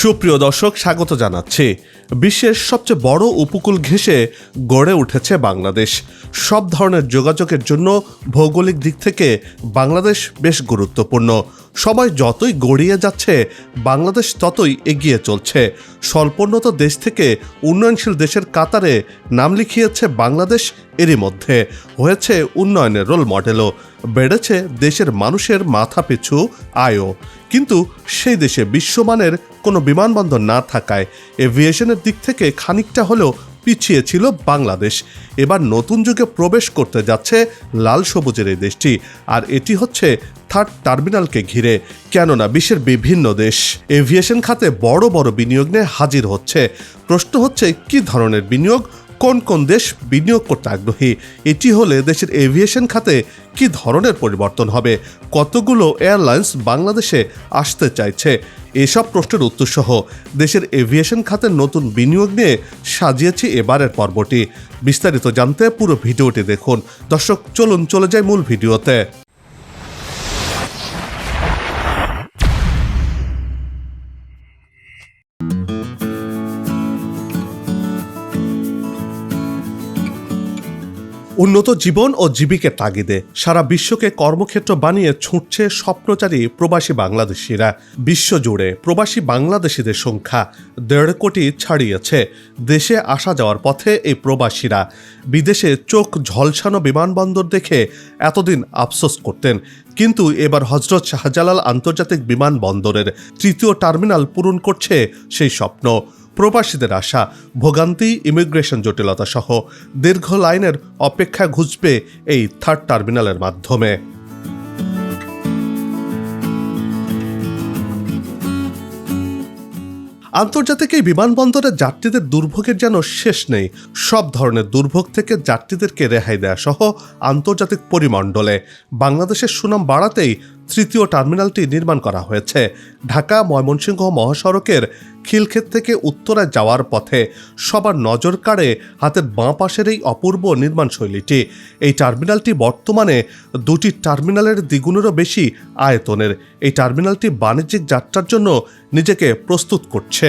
সুপ্রিয় দর্শক স্বাগত জানাচ্ছি। বিশ্বের সবচেয়ে বড় উপকূল ঘেঁষে গড়ে উঠেছে বাংলাদেশ। সব ধরনের যোগাযোগের জন্য ভৌগোলিক দিক থেকে বাংলাদেশ বেশ গুরুত্বপূর্ণ। সময় যতই গড়িয়ে যাচ্ছে, বাংলাদেশ ততই এগিয়ে চলছে। স্বল্পোন্নত দেশ থেকে উন্নয়নশীল দেশের কাতারে নাম লিখিয়েছে বাংলাদেশ, এরই মধ্যে হয়েছে উন্নয়নের রোল মডেলও বেড়েছে দেশের মানুষের মাথা পিছু আয়ও। কিন্তু সেই দেশে বিশ্বমানের কোনো বিমানবন্দর না থাকায় এভিয়েশনের দিক থেকে খানিকটা হলেও পিছিয়ে ছিল বাংলাদেশ। এবার নতুন যুগে প্রবেশ করতে যাচ্ছে লাল সবুজের এই দেশটি। আর এটি হচ্ছে থার্ড টার্মিনালকে ঘিরে, কেননা বিশ্বের বিভিন্ন দেশ এভিয়েশন খাতে বড় বড় বিনিয়োগ নিয়ে হাজির হচ্ছে। প্রশ্ন হচ্ছে, কি ধরনের বিনিয়োগ কোন কোন দেশ বিনিয়োগ করতে আগ্রহী? এটি হলে দেশের এভিয়েশন খাতে কি ধরনের পরিবর্তন হবে? কতগুলো এয়ারলাইন্স বাংলাদেশে আসতে চাইছে? এসব প্রশ্নের উত্তরসহ দেশের এভিয়েশন খাতের নতুন বিনিয়োগ নিয়ে সাজিয়েছি এবারের পর্বটি। বিস্তারিত জানতে পুরো ভিডিওটি দেখুন। দর্শক, চলুন চলে যায় মূল ভিডিওতে। উন্নত জীবন ও জীবিকের তাগিদে সারা বিশ্বকে কর্মক্ষেত্র বানিয়ে ছুটছে স্বপ্নচারী প্রবাসী বাংলাদেশিরা। বিশ্বজুড়ে প্রবাসী বাংলাদেশিদের সংখ্যা দেড় কোটি ছাড়িয়েছে। দেশে আসা যাওয়ার পথে এই প্রবাসীরা বিদেশে চোখ ঝলসানো বিমানবন্দর দেখে এতদিন আফসোস করতেন। কিন্তু এবার হজরত শাহজালাল আন্তর্জাতিক বিমানবন্দরের তৃতীয় টার্মিনাল পূরণ করছে সেই স্বপ্ন। প্রবাসীদের আশা, ভোগান্তি ইমিগ্রেশন জটিলতা সহ দীর্ঘ লাইনের অপেক্ষা ঘুচবে এই থার্ড টার্মিনালের মাধ্যমে। আন্তর্জাতিক এই বিমানবন্দরে যাত্রীদের দুর্ভোগের যেন শেষ নেই, সব ধরনের দুর্ভোগ থেকে যাত্রীদেরকে রেহাই দেয়া সহ আন্তর্জাতিক পরিমণ্ডলে বাংলাদেশের সুনাম বাড়াতেই তৃতীয় টার্মিনালটি নির্মাণ করা হয়েছে। ঢাকা, ময়মনসিংহ মহাসড়কের খিলক্ষেত থেকে উত্তরে যাওয়ার পথে সবার নজর কাড়ে হাতের বাঁ পাশের এই অপূর্ব নির্মাণ শৈলীটি এই টার্মিনালটি বর্তমানে দুটি টার্মিনালের দ্বিগুণেরও বেশি আয়তনের। এই টার্মিনালটি বাণিজ্যিক যাত্রার জন্য নিজেকে প্রস্তুত করছে।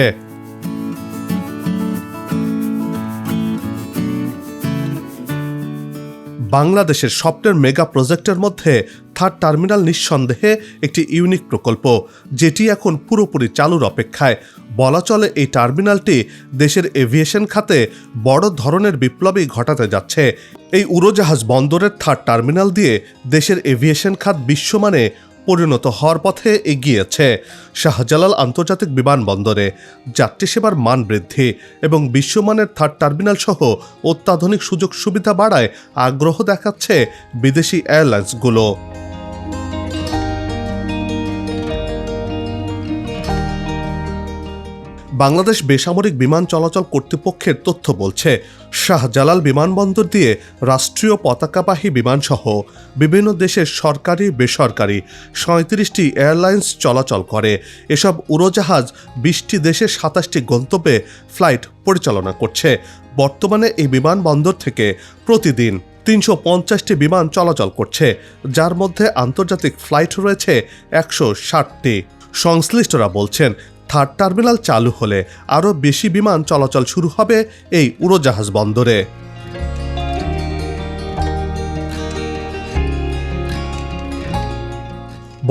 বাংলাদেশের স্বপ্নের মেগা প্রজেক্টের মধ্যে থার্ড টার্মিনাল নিঃসন্দেহে একটি ইউনিক প্রকল্প, যেটি এখন পুরোপুরি চালুর অপেক্ষায়। বলা চলে এই টার্মিনালটি দেশের এভিয়েশন খাতে বড় ধরনের বিপ্লবী ঘটাতে যাচ্ছে। এই উড়োজাহাজ বন্দরের থার্ড টার্মিনাল দিয়ে দেশের এভিয়েশন খাত বিশ্বমানে পরিণত হওয়ার পথে এগিয়েছে। শাহজালাল আন্তর্জাতিক বিমানবন্দরে যাত্রী সেবার মান বৃদ্ধি এবং বিশ্বমানের থার্ড টার্মিনাল সহ অত্যাধুনিক সুযোগ সুবিধা বাড়ায় আগ্রহ দেখাচ্ছে বিদেশি এয়ারলাইন্সগুলো। বাংলাদেশ বেসামরিক বিমান চলাচল কর্তৃপক্ষের তথ্য বলছে, শাহজালাল বিমানবন্দর দিয়ে রাষ্ট্রীয় পতাকাবাহী বিমানসহ বিভিন্ন দেশের সরকারি, বেসরকারি সাঁত্রিশটি এয়ারলাইন্স চলাচল করে। এসব উড়োজাহাজ বিশটি দেশের সাতাশটি গন্তব্যে ফ্লাইট পরিচালনা করছে। বর্তমানে এই বিমানবন্দর থেকে প্রতিদিন তিনশো পঞ্চাশটি বিমান চলাচল করছে, যার মধ্যে আন্তর্জাতিক ফ্লাইট রয়েছে একশো ষাটটি। সংশ্লিষ্টরা বলছেন থার্ড টার্মিনাল চালু হলে আরও বেশি বিমান চলাচল শুরু হবে এই উড়োজাহাজ বন্দরে।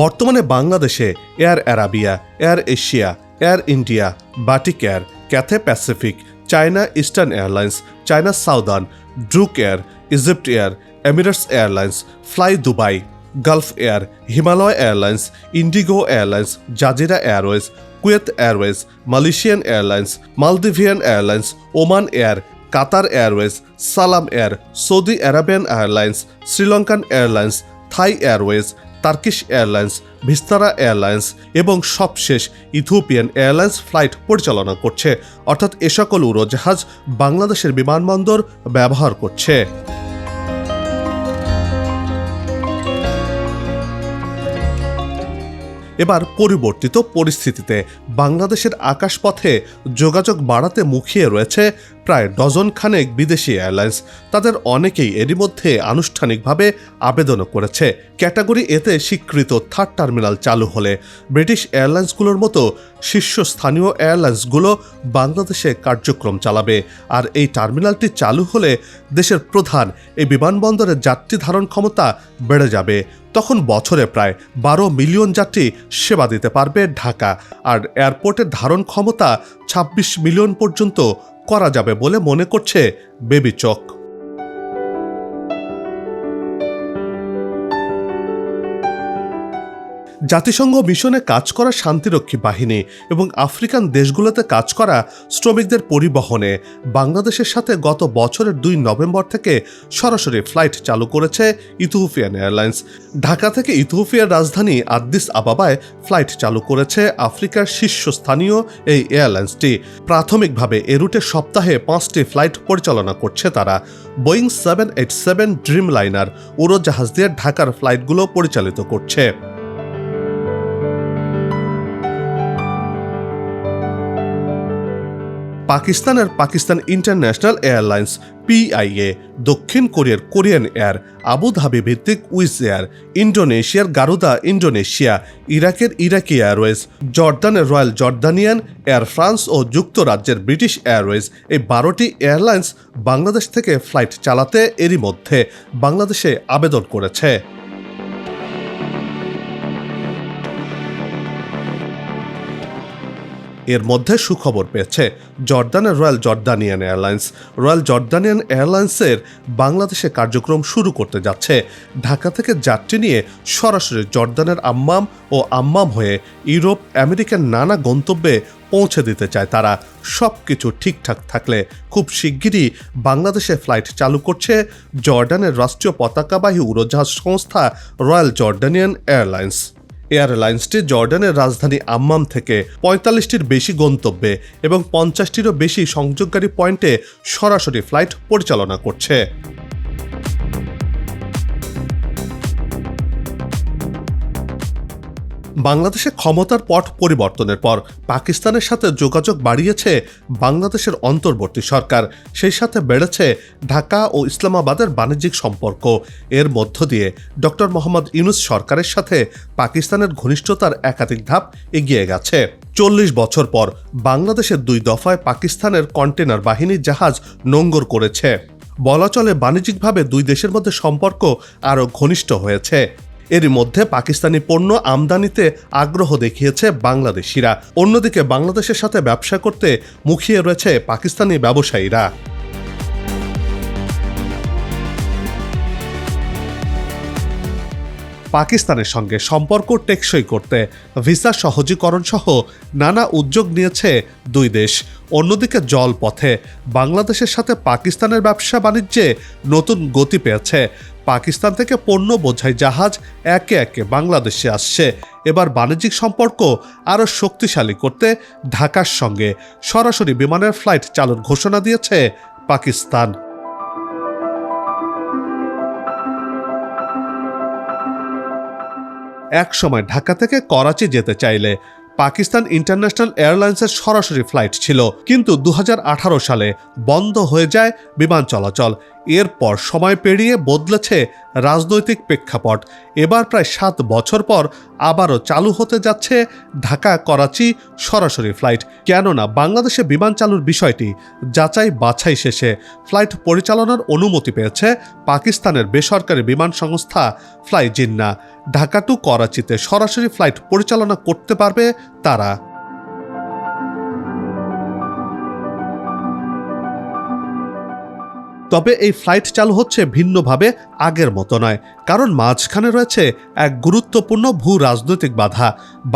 বর্তমানে বাংলাদেশে air Arabia, air Asia, air India Batik air Cathay Pacific, China Eastern airlines, China Southern, Druk air, Egypt air, Emirates airlines, fly Dubai Gulf air Himalaya airlines IndiGo airlines Jazeera airways Kuwait airways Malaysian airlines Maldivian airlines Oman air Qatar airways Salam air Saudi Arabian airlines SriLankan airlines Thai airways Turkish airlines Vistara airlines এবং সবশেষ Ethiopian airlines flight পরিচালনা করছে। অর্থাৎ এ সকল উড়োজাহাজ বাংলাদেশের বিমানবন্দর ব্যবহার করছে। এবার পরিবর্তিত পরিস্থিতিতে বাংলাদেশের আকাশপথে যোগাযোগ বাড়াতে মুখিয়ে রয়েছে প্রায় ডজন খানেক বিদেশি এয়ারলাইন্স তাদের অনেকেই এরই মধ্যে আনুষ্ঠানিকভাবে আবেদনও করেছে। ক্যাটাগরি এতে স্বীকৃত থার্ড টার্মিনাল চালু হলে ব্রিটিশ এয়ারলাইন্সগুলোর মতো শীর্ষস্থানীয় এয়ারলাইন্সগুলো বাংলাদেশে কার্যক্রম চালাবে। আর এই টার্মিনালটি চালু হলে দেশের প্রধান এই বিমানবন্দরের যাত্রী ধারণ ক্ষমতা বেড়ে যাবে। তখন বছরে প্রায় বারো মিলিয়ন যাত্রী সেবা দিতে পারবে ঢাকা। আর এয়ারপোর্টের ধারণ ক্ষমতা ২৬ মিলিয়ন পর্যন্ত করা যাবে বলে মনে করছে বেবি জাতিসংঘ মিশনে কাজ করা শান্তিরক্ষী বাহিনী এবং আফ্রিকান দেশগুলোতে কাজ করা শ্রমিকদের পরিবহনে বাংলাদেশের সাথে গত বছরের দুই নভেম্বর থেকে সরাসরি ফ্লাইট চালু করেছে ইথিওপিয়ান এয়ারলাইন্স। ঢাকা থেকে ইথিওপিয়ার রাজধানী আদ্দিস আবাবায় ফ্লাইট চালু করেছে আফ্রিকার শীর্ষস্থানীয় এই এয়ারলাইন্সটি। প্রাথমিকভাবে এ রুটে সপ্তাহে পাঁচটি ফ্লাইট পরিচালনা করছে তারা। Boeing seven eight seven Dreamliner উড়োজাহাজ দিয়ে ঢাকার ফ্লাইটগুলো পরিচালিত করছে। পাকিস্তানের পাকিস্তান ইন্টারন্যাশনাল এয়ারলাইন্স, পিআইএ, দক্ষিণ কোরিয়ার কোরিয়ান এয়ার আবুধাবি ভিত্তিক উইস এয়ার ইন্ডোনেশিয়ার গারুদা ইন্ডোনেশিয়া ইরাকের ইরাকি এয়ারওয়েজ জর্দানের রয়্যাল জর্দানিয়ান, এয়ার ফ্রান্স ও যুক্তরাজ্যের ব্রিটিশ এয়ারওয়েজ এই বারোটি এয়ারলাইন্স বাংলাদেশ থেকে ফ্লাইট চালাতে এরই মধ্যে বাংলাদেশে আবেদন করেছে। এর মধ্যে সুখবর পেয়েছে জর্দানের Royal Jordanian Airlines. Royal Jordanian এয়ারলাইন্সের বাংলাদেশে কার্যক্রম শুরু করতে যাচ্ছে। ঢাকা থেকে যাত্রী নিয়ে সরাসরি জর্দানের আম্মাম ও আম্মাম হয়ে ইউরোপ, আমেরিকার নানা গন্তব্যে পৌঁছে দিতে চায় তারা। সব কিছু ঠিকঠাক থাকলে খুব শিগগিরই বাংলাদেশে ফ্লাইট চালু করছে জর্ডানের রাষ্ট্রীয় পতাকাবাহী উড়োজাহাজ সংস্থা রয়্যাল জর্ডানিয়ান এয়ারলাইন্স। এয়ারলাইন্সটি জর্ডানের রাজধানী আম্মাম থেকে পঁয়তাল্লিশটির বেশি গন্তব্যে এবং পঞ্চাশটিরও বেশি সংযোগকারী পয়েন্টে সরাসরি ফ্লাইট পরিচালনা করছে। বাংলাদেশে ক্ষমতার পট পরিবর্তনের পর পাকিস্তানের সাথে যোগাযোগ বাড়িয়েছে বাংলাদেশের অন্তর্বর্তী সরকার। সেই সাথে বেড়েছে ঢাকা ও ইসলামাবাদের বাণিজ্যিক সম্পর্ক। এর মধ্য দিয়ে ডক্টর মোহাম্মদ ইউনুস সরকারের সাথে পাকিস্তানের ঘনিষ্ঠতার একাধিক ধাপ এগিয়ে গেছে। চল্লিশ বছর পর বাংলাদেশের দুই দফায় পাকিস্তানের কন্টেনার বাহিনী জাহাজ নোঙ্গর করেছে। বলা চলে বাণিজ্যিকভাবে দুই দেশের মধ্যে সম্পর্ক আরও ঘনিষ্ঠ হয়েছে। এরই মধ্যে পাকিস্তানি পণ্য আমদানিতে আগ্রহ দেখিয়েছে বাংলাদেশিরা। অন্যদিকে বাংলাদেশের সাথে ব্যবসা করতে মুখিয়ে রয়েছে পাকিস্তানি ব্যবসায়ীরা। পাকিস্তানের সঙ্গে সম্পর্ক টেকসই করতে ভিসা সহজীকরণ সহ নানা উদ্যোগ নিয়েছে দুই দেশ। অন্যদিকে জলপথে বাংলাদেশের সাথে পাকিস্তানের ব্যবসা বাণিজ্যে নতুন গতি পেয়েছে পাকিস্তান থেকে পণ্য বোঝাই জাহাজ একে একে বাংলাদেশে আসছে। এবার বাণিজ্যিক সম্পর্ক আরও শক্তিশালী করতে ঢাকার সঙ্গে সরাসরি বিমানের ফ্লাইট চালুর ঘোষণা দিয়েছে পাকিস্তান। এক সময় ঢাকা থেকে করাচি যেতে চাইলে পাকিস্তান ইন্টারন্যাশনাল এয়ারলাইন্সের সরাসরি ফ্লাইট ছিল, কিন্তু দু হাজার আঠারো সালে বন্ধ হয়ে যায় বিমান চলাচল। এরপর সময় পেরিয়ে বদলেছে রাজনৈতিক প্রেক্ষাপট। এবার প্রায় সাত বছর পর আবারও চালু হতে যাচ্ছে ঢাকা করাচি সরাসরি ফ্লাইট। কেননা বাংলাদেশে বিমান চালুর বিষয়টি যাচাই বাছাই শেষে ফ্লাইট পরিচালনার অনুমতি পেয়েছে পাকিস্তানের বেসরকারি বিমান সংস্থা ফ্লাই জিন্না ঢাকা টু করাচিতে সরাসরি ফ্লাইট পরিচালনা করতে পারবে তারা। তবে এই ফ্লাইট চালু হচ্ছে ভিন্নভাবে আগের মতো নয়, কারণ মাঝখানে রয়েছে এক গুরুত্বপূর্ণ ভূ রাজনৈতিক বাধা।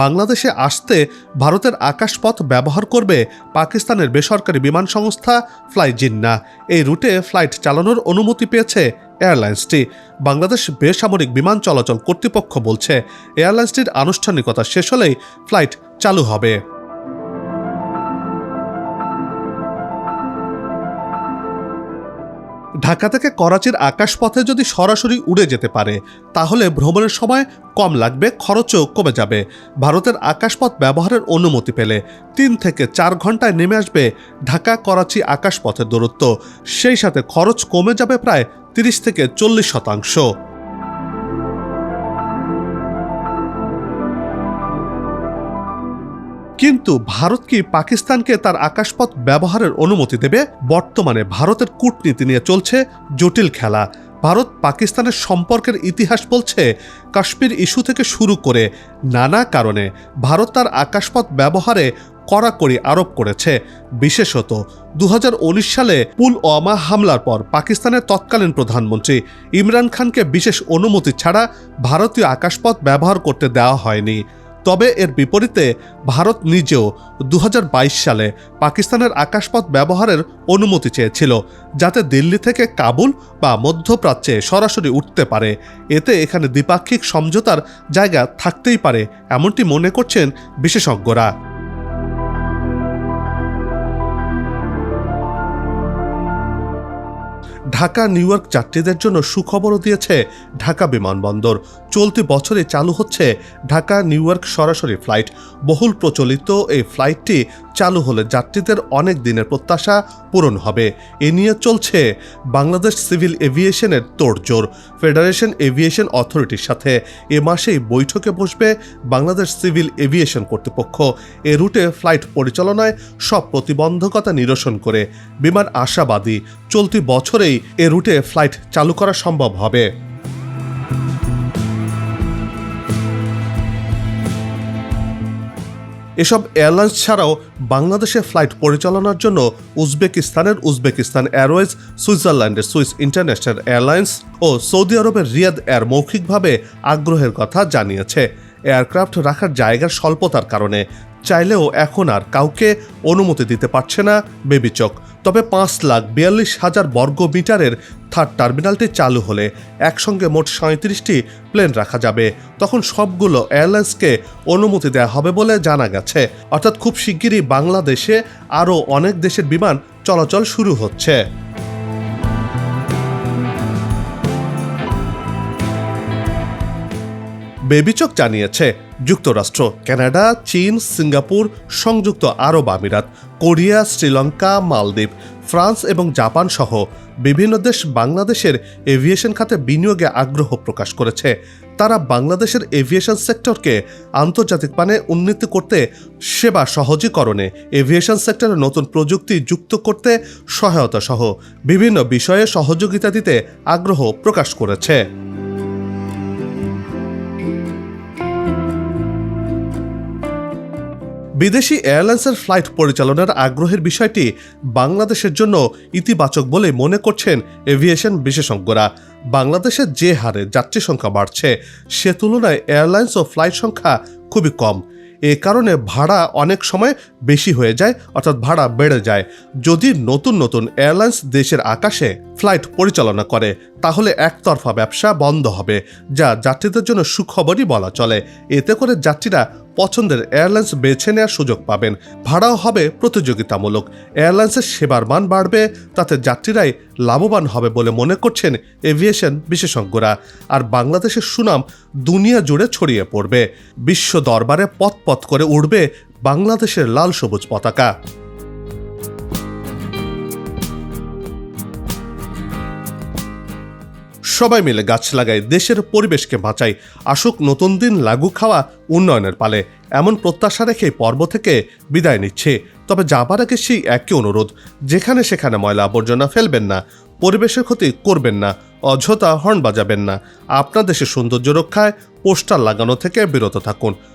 বাংলাদেশে আসতে ভারতের আকাশপথ ব্যবহার করবে পাকিস্তানের বেসরকারি বিমান সংস্থা ফ্লাই জিন্না এই রুটে ফ্লাইট চালানোর অনুমতি পেয়েছে এয়ারলাইন্সটি। বাংলাদেশ বেসামরিক বিমান চলাচল কর্তৃপক্ষ বলছে, এয়ারলাইন্সটির আনুষ্ঠানিকতা শেষ হলেই ফ্লাইট চালু হবে। ঢাকা থেকে করাচির আকাশপথে যদি সরাসরি উড়ে যেতে পারে, তাহলে ভ্রমণের সময় কম লাগবে, খরচও কমে যাবে। ভারতের আকাশপথ ব্যবহারের অনুমতি পেলে তিন থেকে চার ঘন্টায় নেমে আসবে ঢাকা করাচি আকাশপথের দূরত্ব। সেই সাথে খরচ কমে যাবে প্রায় তিরিশ থেকে চল্লিশ শতাংশ। কিন্তু ভারত কি পাকিস্তানকে তার আকাশপথ ব্যবহারের অনুমতি দেবে? বর্তমানে ভারতের কূটনীতি নিয়ে চলছে জটিল খেলা। ভারত পাকিস্তানের সম্পর্কের ইতিহাস বলছে, কাশ্মীর ইস্যু থেকে শুরু করে নানা কারণে ভারত তার আকাশপথ ব্যবহারে কড়াকড়ি আরোপ করেছে। বিশেষত দু হাজার উনিশ সালে পুলওয়ামা হামলার পর পাকিস্তানের তৎকালীন প্রধানমন্ত্রী ইমরান খানকে বিশেষ অনুমতি ছাড়া ভারতীয় আকাশপথ ব্যবহার করতে দেওয়া হয়নি। তবে এর বিপরীতে ভারত নিজেও দু হাজার বাইশ সালে পাকিস্তানের আকাশপথ ব্যবহারের অনুমতি চেয়েছিল, যাতে দিল্লি থেকে কাবুল বা মধ্যপ্রাচ্যে সরাসরি উঠতে পারে। এতে এখানে দ্বিপাক্ষিক সমঝোতার জায়গা থাকতেই পারে, এমনটি মনে করছেন বিশেষজ্ঞরা। ঢাকা, নিউ ইয়র্ক যাত্রীদের জন্য সুখবরও দিয়েছে ঢাকা বিমানবন্দর। চলতি বছরে চালু হচ্ছে ঢাকা, নিউ ইয়র্ক সরাসরি ফ্লাইট। বহুল প্রচলিত এই ফ্লাইটটি চালু হলে যাত্রীদের অনেক দিনের প্রত্যাশা পূরণ হবে। এ নিয়ে চলছে বাংলাদেশ সিভিল এভিয়েশনের তোড়জোড়। ফেডারেশন এভিয়েশন অথরিটির সাথে এ মাসেই বৈঠকে বসবে বাংলাদেশ সিভিল এভিয়েশন কর্তৃপক্ষ। এ রুটে ফ্লাইট পরিচালনায় সব প্রতিবন্ধকতা নিরসন করে বিমান আশাবাদী। চলতি বছরেই এ রুটে ফ্লাইট চালু করা সম্ভব হবে। এসব এয়ারলাইন্স ছাড়াও বাংলাদেশে ফ্লাইট পরিচালনার জন্য উজবেকিস্তানের উজবেকিস্তান এয়ারওয়েজ, সুইজারল্যান্ডের সুইস ইন্টারন্যাশনাল এয়ারলাইন্স ও সৌদি আরবের রিয়াদ এয়ার মৌখিকভাবে আগ্রহের কথা জানিয়েছে। এয়ারক্রাফট রাখার জায়গার স্বল্পতার কারণে। চাইলেও এখন আর কাউকে অনুমতি দিতে পারছে না বেবিচক। তবে পাঁচ লাখ বিয়াল্লিশ হাজার বর্গ মিটারের থার্ড টার্মিনালটি চালু হলে একসঙ্গে মোট সাঁত্রিশটি প্লেন রাখা যাবে। তখন সবগুলো এয়ারলাইন্সকে অনুমতি দেওয়া হবে বলে জানা গেছে। অর্থাৎ খুব শিগগিরই বাংলাদেশে আরও অনেক দেশের বিমান চলাচল শুরু হচ্ছে। বেবিচক জানিয়েছে, যুক্তরাষ্ট্র, কানাডা, চীন, সিঙ্গাপুর, সংযুক্ত আরব আমিরাত, কোরিয়া, শ্রীলঙ্কা, মালদ্বীপ, ফ্রান্স এবং জাপান সহ বিভিন্ন দেশ বাংলাদেশের এভিয়েশন খাতে বিনিয়োগে আগ্রহ প্রকাশ করেছে। তারা বাংলাদেশের এভিয়েশন সেক্টরকে আন্তর্জাতিক মানে উন্নীত করতে সেবা সহজীকরণে এভিয়েশন সেক্টরে নতুন প্রযুক্তি যুক্ত করতে সহায়তা সহ বিভিন্ন বিষয়ে সহযোগিতা দিতে আগ্রহ প্রকাশ করেছে। বিদেশি এয়ারলাইন্সের ফ্লাইট পরিচালনার আগ্রহের বিষয়টি বাংলাদেশের জন্য ইতিবাচক বলে মনে করছেন এভিয়েশন বিশেষজ্ঞরা। বাংলাদেশের যে হারে যাত্রী সংখ্যা বাড়ছে, সে তুলনায় এয়ারলাইন্স ও ফ্লাইট সংখ্যা খুবই কম। এ কারণে ভাড়া অনেক সময় বেশি হয়ে যায়, অর্থাৎ ভাড়া বেড়ে যায়। যদি নতুন নতুন এয়ারলাইন্স দেশের আকাশে ফ্লাইট পরিচালনা করে তাহলে একতরফা ব্যবসা বন্ধ হবে, যা যাত্রীদের জন্য সুখবরই বলা চলে। এতে করে যাত্রীরা পছন্দের এয়ারলাইন্স বেছে নেওয়ার সুযোগ পাবেন। ভাড়াও হবে প্রতিযোগিতামূলক। এয়ারলাইন্সের সেবার মান বাড়বে, তাতে যাত্রীরাই লাভবান হবে বলে মনে করছেন এভিয়েশন বিশেষজ্ঞরা। আর বাংলাদেশের সুনাম দুনিয়া জুড়ে ছড়িয়ে পড়বে। বিশ্ব দরবারে পথ পথ করে উঠবে বাংলাদেশের লাল সবুজ পতাকা। সবাই মিলে গাছ লাগাই দেশের পরিবেশকে বাঁচাই আসুক, নতুন দিন লাগু খাওয়া উন্নয়নের পালে। এমন প্রত্যাশা রেখে পর্ব থেকে বিদায় নিচ্ছে। তবে যাবার আগে সেই একই অনুরোধ, যেখানে সেখানে ময়লা আবর্জনা ফেলবেন না, পরিবেশের ক্ষতি করবেন না, অযথা হর্ন বাজাবেন না। আপনার দেশের সৌন্দর্য রক্ষায় পোস্টার লাগানো থেকে বিরত থাকুন।